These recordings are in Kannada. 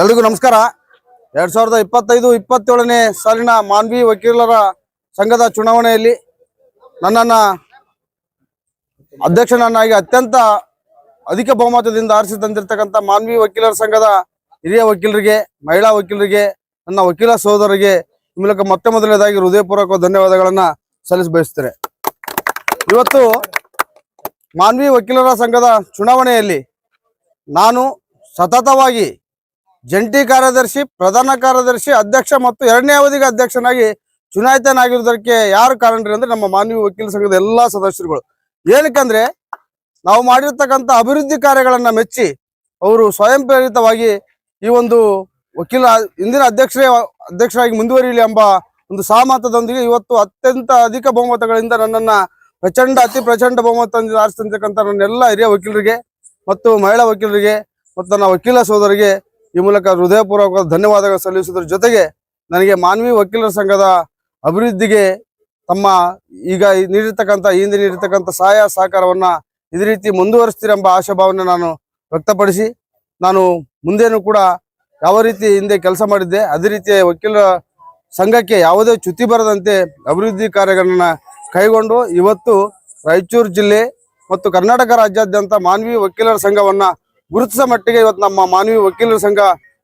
ಎಲ್ರಿಗೂ ನಮಸ್ಕಾರ. ಎರಡ್ ಸಾವಿರದ ಇಪ್ಪತ್ತೈದು, ಇಪ್ಪತ್ತೇಳನೇ ಸಾಲಿನ ಮಾನ್ವಿ ವಕೀಲರ ಸಂಘದ ಚುನಾವಣೆಯಲ್ಲಿ ನನ್ನನ್ನ ಅಧ್ಯಕ್ಷನನ್ನಾಗಿ ಅತ್ಯಂತ ಅಧಿಕ ಬಹುಮತದಿಂದ ಆರಿಸಿ ತಂದಿರತಕ್ಕಂಥ ಮಾನ್ವಿ ವಕೀಲರ ಸಂಘದ ಹಿರಿಯ ವಕೀಲರಿಗೆ, ಮಹಿಳಾ ವಕೀಲರಿಗೆ, ನನ್ನ ವಕೀಲ ಸಹೋದರರಿಗೆ ಈ ಮೂಲಕ ಮೊತ್ತ ಮೊದಲನೇದಾಗಿ ಹೃದಯಪೂರ್ವಕ ಧನ್ಯವಾದಗಳನ್ನ ಸಲ್ಲಿಸ ಬಯಸ್ತೇನೆ ಇವತ್ತು ಮಾನ್ವಿ ವಕೀಲರ ಸಂಘದ ಚುನಾವಣೆಯಲ್ಲಿ ನಾನು ಸತತವಾಗಿ ಜಂಟಿ ಕಾರ್ಯದರ್ಶಿ, ಪ್ರಧಾನ ಕಾರ್ಯದರ್ಶಿ, ಅಧ್ಯಕ್ಷ ಮತ್ತು ಎರಡನೇ ಅವಧಿಗೆ ಅಧ್ಯಕ್ಷನಾಗಿ ಚುನಾಯಿತನಾಗಿರುವುದಕ್ಕೆ ಯಾರು ಕಾರಣರು ಅಂದ್ರೆ ನಮ್ಮ ಮಾನ್ಯ ವಕೀಲ ಸಂಘದ ಎಲ್ಲಾ ಸದಸ್ಯರುಗಳು. ಏನಕ್ಕಂದ್ರೆ ನಾವು ಮಾಡಿರ್ತಕ್ಕಂಥ ಅಭಿವೃದ್ಧಿ ಕಾರ್ಯಗಳನ್ನ ಮೆಚ್ಚಿ ಅವರು ಸ್ವಯಂ ಪ್ರೇರಿತವಾಗಿ ಈ ಒಂದು ವಕೀಲ, ಇಂದಿನ ಅಧ್ಯಕ್ಷರೇ ಅಧ್ಯಕ್ಷರಾಗಿ ಮುಂದುವರಿಯಲಿ ಎಂಬ ಒಂದು ಸಹಮತದೊಂದಿಗೆ ಇವತ್ತು ಅತ್ಯಂತ ಅಧಿಕ ಬಹುಮತಗಳಿಂದ ನನ್ನನ್ನ ಪ್ರಚಂಡ, ಅತಿ ಪ್ರಚಂಡ ಬಹುಮತದಿಂದ ಆರಿಸ್ತಕ್ಕಂಥ ನನ್ನೆಲ್ಲ ಹಿರಿಯ ವಕೀಲರಿಗೆ ಮತ್ತು ಮಹಿಳಾ ವಕೀಲರಿಗೆ ಮತ್ತು ನನ್ನ ವಕೀಲ ಸೋದರಿಗೆ ಈ ಮೂಲಕ ಹೃದಯಪೂರ್ವಕ ಧನ್ಯವಾದಗಳು ಸಲ್ಲಿಸುವುದರ ಜೊತೆಗೆ ನನಗೆ ಮಾನವಿ ವಕೀಲರ ಸಂಘದ ಅಭಿವೃದ್ಧಿಗೆ ತಮ್ಮ ಈಗ ನೀಡಿರ್ತಕ್ಕಂಥ ಹಿಂದೆ ನೀಡಿರ್ತಕ್ಕಂಥ ಸಹಾಯ ಸಹಕಾರವನ್ನ ಇದೇ ರೀತಿ ಮುಂದುವರಿಸ್ತೀರೆಂಬ ಆಶಾಭಾವನೆ ನಾನು ವ್ಯಕ್ತಪಡಿಸಿ, ನಾನು ಮುಂದೇನು ಕೂಡ ಯಾವ ರೀತಿ ಹಿಂದೆ ಕೆಲಸ ಮಾಡಿದ್ದೆ, ಅದೇ ರೀತಿ ವಕೀಲರ ಸಂಘಕ್ಕೆ ಯಾವುದೇ ಚ್ಯುತಿ ಬರದಂತೆ ಅಭಿವೃದ್ಧಿ ಕಾರ್ಯಗಳನ್ನ ಕೈಗೊಂಡು ಇವತ್ತು ರಾಯಚೂರು ಜಿಲ್ಲೆ ಮತ್ತು ಕರ್ನಾಟಕ ರಾಜ್ಯಾದ್ಯಂತ ಮಾನವೀಯ ವಕೀಲರ ಸಂಘವನ್ನ ಗುರುತಿಸೋ ಮಟ್ಟಿಗೆ ಇವತ್ತು ನಮ್ಮ ಮಾನವಿ ವಕೀಲರ ಸಂಘ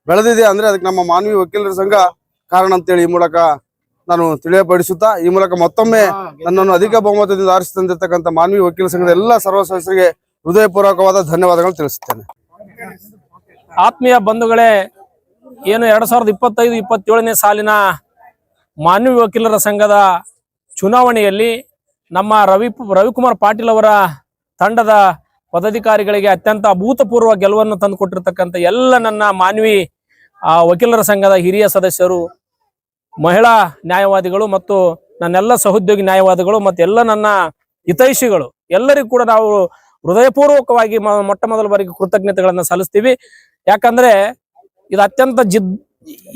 ಬೆಳೆದಿದೆ ಅಂದ್ರೆ ಅದಕ್ಕೆ ನಮ್ಮ ಮಾನವಿ ವಕೀಲರ ಸಂಘ ಕಾರಣ ಅಂತೇಳಿ ಈ ಮೂಲಕ ನಾನು ತಿಳಿಯಪಡಿಸುತ್ತಾ ಈ ಮೂಲಕ ಮತ್ತೊಮ್ಮೆ ನನ್ನನ್ನು ಅಧಿಕ ಬಹುಮತದಿಂದ ಆರಿಸಿ ತಂದಿರತಕ್ಕಂಥ ಮಾನವಿ ವಕೀಲ ಸಂಘದ ಎಲ್ಲ ಸರ್ವ ಸದಸ್ಯರಿಗೆ ಹೃದಯಪೂರ್ವಕವಾದ ಧನ್ಯವಾದಗಳು ತಿಳಿಸುತ್ತೇನೆ. ಆತ್ಮೀಯ ಬಂಧುಗಳೇ ಏನು ಎರಡ್ ಸಾವಿರದ ಇಪ್ಪತ್ತೈದು ಇಪ್ಪತ್ತೇಳನೇ ಸಾಲಿನ ಮಾನವಿ ವಕೀಲರ ಸಂಘದ ಚುನಾವಣೆಯಲ್ಲಿ ನಮ್ಮ ರವಿ ರವಿಕುಮಾರ್ ಪಾಟೀಲ್ ಅವರ ತಂಡದ ಪದಾಧಿಕಾರಿಗಳಿಗೆ ಅತ್ಯಂತ ಅಭೂತಪೂರ್ವ ಗೆಲುವನ್ನು ತಂದುಕೊಟ್ಟಿರ್ತಕ್ಕಂಥ ಎಲ್ಲ ನನ್ನ ಮಾನವಿ ಆ, ವಕೀಲರ ಸಂಘದ ಹಿರಿಯ ಸದಸ್ಯರು ಮಹಿಳಾ ನ್ಯಾಯವಾದಿಗಳು ಮತ್ತು ನನ್ನೆಲ್ಲ ಸಹೋದ್ಯೋಗಿ ನ್ಯಾಯವಾದಿಗಳು ಮತ್ತು ಎಲ್ಲ ನನ್ನ ಹಿತೈಷಿಗಳು. ಎಲ್ಲರಿಗೂ ಕೂಡ ನಾವು ಹೃದಯಪೂರ್ವಕವಾಗಿ ಮೊಟ್ಟ ಮೊದಲ ಬಾರಿಗೆ ಕೃತಜ್ಞತೆಗಳನ್ನ ಸಲ್ಲಿಸ್ತೀವಿ. ಯಾಕಂದ್ರೆ ಇದು ಅತ್ಯಂತ ಜಿದ್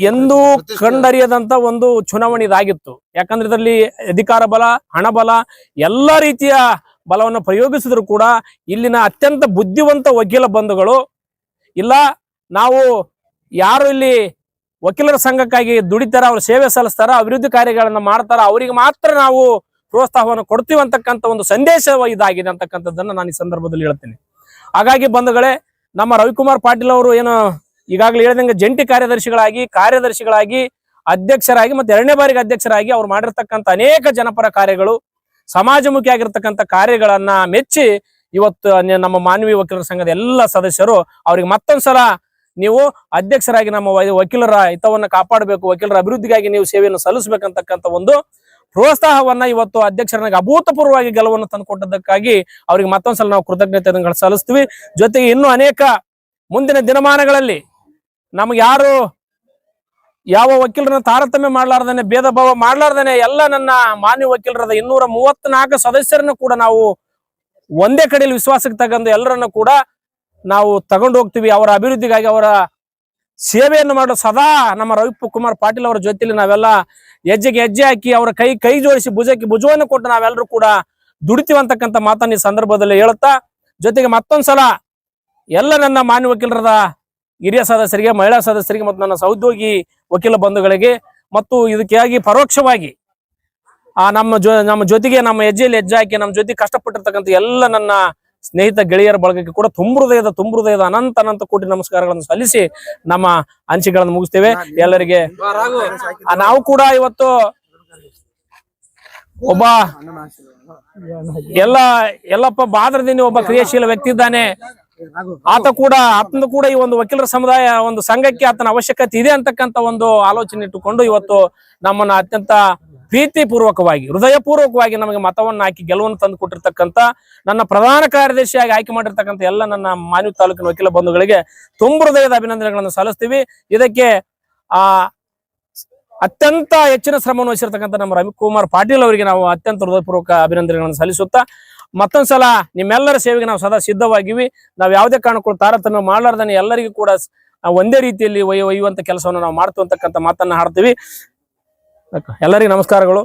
ಎಂದೂ ಕಂಡರಿಯದಂತ ಒಂದು ಚುನಾವಣೆ ಇದಾಗಿತ್ತು ಯಾಕಂದ್ರೆ ಇದರಲ್ಲಿ ಅಧಿಕಾರ ಬಲ ಹಣ ಬಲ ಎಲ್ಲಾ ರೀತಿಯ ಬಲವನ್ನು ಪ್ರಯೋಗಿಸಿದ್ರು ಕೂಡ ಇಲ್ಲಿನ ಅತ್ಯಂತ ಬುದ್ಧಿವಂತ ವಕೀಲ ಬಂಧುಗಳು ಇಲ್ಲ, ನಾವು ಯಾರು ಇಲ್ಲಿ ವಕೀಲರ ಸಂಘಕ್ಕಾಗಿ ದುಡಿತಾರ, ಅವರು ಸೇವೆ ಸಲ್ಲಿಸ್ತಾರ, ಅಭಿವೃದ್ಧಿ ಕಾರ್ಯಗಳನ್ನ ಮಾಡ್ತಾರ, ಅವರಿಗೆ ಮಾತ್ರ ನಾವು ಪ್ರೋತ್ಸಾಹವನ್ನು ಕೊಡ್ತೀವಿ ಅಂತಕ್ಕಂಥ ಒಂದು ಸಂದೇಶ ಇದಾಗಿದೆ ಅಂತಕ್ಕಂಥದ್ದನ್ನ ನಾನು ಈ ಸಂದರ್ಭದಲ್ಲಿ ಹೇಳ್ತೇನೆ. ಹಾಗಾಗಿ ಬಂಧುಗಳೇ, ನಮ್ಮ ರವಿಕುಮಾರ್ ಪಾಟೀಲ್ ಅವರು ಏನು ಈಗಾಗಲೇ ಹೇಳಿದಂಗೆ ಜಂಟಿ ಕಾರ್ಯದರ್ಶಿಗಳಾಗಿ ಕಾರ್ಯದರ್ಶಿಗಳಾಗಿ, ಅಧ್ಯಕ್ಷರಾಗಿ ಮತ್ತೆ ಎರಡನೇ ಬಾರಿಗೆ ಅಧ್ಯಕ್ಷರಾಗಿ ಅವ್ರು ಮಾಡಿರ್ತಕ್ಕಂಥ ಅನೇಕ ಜನಪರ ಕಾರ್ಯಗಳು ಸಮಾಜಮುಖಿ ಆಗಿರ್ತಕ್ಕಂಥ ಕಾರ್ಯಗಳನ್ನ ಮೆಚ್ಚಿ ಇವತ್ತು ನಮ್ಮ ಮಾನವೀಯ ವಕೀಲರ ಸಂಘದ ಎಲ್ಲ ಸದಸ್ಯರು ಅವ್ರಿಗೆ ಮತ್ತೊಂದ್ಸಲ ನೀವು ಅಧ್ಯಕ್ಷರಾಗಿ ನಮ್ಮ ವಕೀಲರ ಹಿತವನ್ನ ಕಾಪಾಡಬೇಕು, ವಕೀಲರ ಅಭಿವೃದ್ಧಿಗಾಗಿ ನೀವು ಸೇವೆಯನ್ನು ಸಲ್ಲಿಸಬೇಕಂತಕ್ಕಂಥ ಒಂದು ಪ್ರೋತ್ಸಾಹವನ್ನ ಇವತ್ತು ಅಧ್ಯಕ್ಷರನಿಗೆ ಅಭೂತಪೂರ್ವವಾಗಿ ಗೆಲುವನ್ನು ತಂದುಕೊಟ್ಟದಕ್ಕಾಗಿ ಅವ್ರಿಗೆ ಮತ್ತೊಂದ್ಸಲ ನಾವು ಕೃತಜ್ಞತೆಗಳನ್ನು ಸಲ್ಲಿಸ್ತೀವಿ. ಜೊತೆಗೆ ಇನ್ನೂ ಅನೇಕ ಮುಂದಿನ ದಿನಮಾನಗಳಲ್ಲಿ ನಮ್ಗೆ ಯಾರು ಯಾವ ವಕೀಲರನ್ನ ತಾರತಮ್ಯ ಮಾಡ್ಲಾರ್ದೇನೆ, ಭೇದ ಭಾವ ಮಾಡ್ಲಾರ್ದೇನೆ, ಎಲ್ಲ ನನ್ನ ಮಾನ್ಯ ವಕೀಲರದ ಇನ್ನೂರ ಮೂವತ್ನಾಲ್ಕು ಸದಸ್ಯರನ್ನು ಕೂಡ ನಾವು ಒಂದೇ ಕಡೆಯಲ್ಲಿ ವಿಶ್ವಾಸಕ್ಕೆ ತಗೊಂಡು ಎಲ್ಲರನ್ನ ಕೂಡ ನಾವು ತಗೊಂಡು ಹೋಗ್ತೀವಿ. ಅವರ ಅಭಿವೃದ್ಧಿಗಾಗಿ ಅವರ ಸೇವೆಯನ್ನು ಮಾಡಲು ಸದಾ ನಮ್ಮ ರವಿ ಕುಮಾರ್ ಪಾಟೀಲ್ ಅವರ ಜೊತೆಲಿ ನಾವೆಲ್ಲ ಹೆಜ್ಜೆಗೆ ಹೆಜ್ಜೆ ಹಾಕಿ ಅವರ ಕೈ ಕೈ ಜೋಡಿಸಿ ಭುಜಕ್ಕೆ ಭುಜವನ್ನು ಕೊಟ್ಟು ನಾವೆಲ್ಲರೂ ಕೂಡ ದುಡಿತೀವಿ ಅಂತಕ್ಕಂಥ ಮಾತನ್ನ ಈ ಸಂದರ್ಭದಲ್ಲಿ ಹೇಳುತ್ತಾ, ಜೊತೆಗೆ ಮತ್ತೊಂದ್ಸಲ ಎಲ್ಲ ನನ್ನ ಮಾನ್ಯ ವಕೀಲರದ ಹಿರಿಯ ಸದಸ್ಯರಿಗೆ, ಮಹಿಳಾ ಸದಸ್ಯರಿಗೆ ಮತ್ತು ನನ್ನ ಸಹೋದ್ಯೋಗಿ ವಕೀಲ ಬಂಧುಗಳಿಗೆ ಮತ್ತು ಇದಕ್ಕಾಗಿ ಪರೋಕ್ಷವಾಗಿ ಆ ನಮ್ಮ ಜೊ, ನಮ್ಮ ಜೊತೆಗೆ ನಮ್ಮ ಹೆಜ್ಜೆಯಲ್ಲಿ ಹೆಜ್ಜೆ ಹಾಕಿ, ನಮ್ಮ ಜೊತೆ ಕಷ್ಟಪಟ್ಟಿರ್ತಕ್ಕಂಥ ಎಲ್ಲ ನನ್ನ ಸ್ನೇಹಿತ ಗೆಳೆಯರ ಬಳಗಕ್ಕೆ ಕೂಡ ತುಂಬ ಹೃದಯದ ತುಂಬ ಹೃದಯದ ಅನಂತ ಅನಂತ ಕೋಟಿ ನಮಸ್ಕಾರಗಳನ್ನು ಸಲ್ಲಿಸಿ ನಮ್ಮ ಅಂಚೆಗಳನ್ನು ಮುಗಿಸ್ತೇವೆ. ಎಲ್ಲರಿಗೆ ನಾವು ಕೂಡ ಇವತ್ತು ಒಬ್ಬ ಎಲ್ಲ, ಎಲ್ಲಪ್ಪ ಬಾದ್ರದಿನಿ ಒಬ್ಬ ಕ್ರಿಯಾಶೀಲ ವ್ಯಕ್ತಿ ಇದ್ದಾನೆ. ಆತ ಕೂಡ, ಆತನ ಕೂಡ ಈ ಒಂದು ವಕೀಲರ ಸಮುದಾಯ, ಒಂದು ಸಂಘಕ್ಕೆ ಆತನ ಅವಶ್ಯಕತೆ ಇದೆ ಅಂತಕ್ಕಂತ ಒಂದು ಆಲೋಚನೆ ಇಟ್ಟುಕೊಂಡು ಇವತ್ತು ನಮ್ಮನ್ನ ಅತ್ಯಂತ ಪ್ರೀತಿ ಪೂರ್ವಕವಾಗಿ ಹೃದಯ ಪೂರ್ವಕವಾಗಿ ನಮಗೆ ಮತವನ್ನು ಹಾಕಿ ಗೆಲುವನ್ನು ತಂದು ಕೊಟ್ಟಿರ್ತಕ್ಕಂತ ನನ್ನ ಪ್ರಧಾನ ಕಾರ್ಯದರ್ಶಿಯಾಗಿ ಆಯ್ಕೆ ಮಾಡಿರ್ತಕ್ಕಂತ ಎಲ್ಲ ನನ್ನ ಮಾನ್ಯ ತಾಲೂಕಿನ ವಕೀಲ ಬಂಧುಗಳಿಗೆ ತುಂಬ ಹೃದಯದ ಅಭಿನಂದನೆಗಳನ್ನು ಸಲ್ಲಿಸ್ತೀವಿ. ಇದಕ್ಕೆ, ಆ ಅತ್ಯಂತ ಹೆಚ್ಚಿನ ಶ್ರಮವನ್ನು ವಹಿಸಿರ್ತಕ್ಕಂಥ ನಮ್ಮ ರವಿಕುಮಾರ್ ಪಾಟೀಲ್ ಅವರಿಗೆ ನಾವು ಅತ್ಯಂತ ಹೃದಯಪೂರ್ವಕ ಅಭಿನಂದನೆಗಳನ್ನು ಸಲ್ಲಿಸುತ್ತಾ ಮತ್ತೊಂದ್ಸಲ ನಿಮ್ಮೆಲ್ಲರ ಸೇವೆಗೆ ನಾವು ಸದಾ ಸಿದ್ಧವಾಗಿವಿ. ನಾವು ಯಾವುದೇ ಕಾರಣಕ್ಕೂ ತಾರತಮ್ಯ ಮಾಡಲಾರ್ದನೆ ಎಲ್ಲರಿಗೂ ಕೂಡ ಒಂದೇ ರೀತಿಯಲ್ಲಿ ಒಯ್ಯ ಒಯ್ಯುವಂತ ಕೆಲಸವನ್ನು ನಾವು ಮಾಡ್ತು ಮಾತನ್ನ ಹಾಡ್ತೀವಿ. ಎಲ್ಲರಿಗೂ ನಮಸ್ಕಾರಗಳು.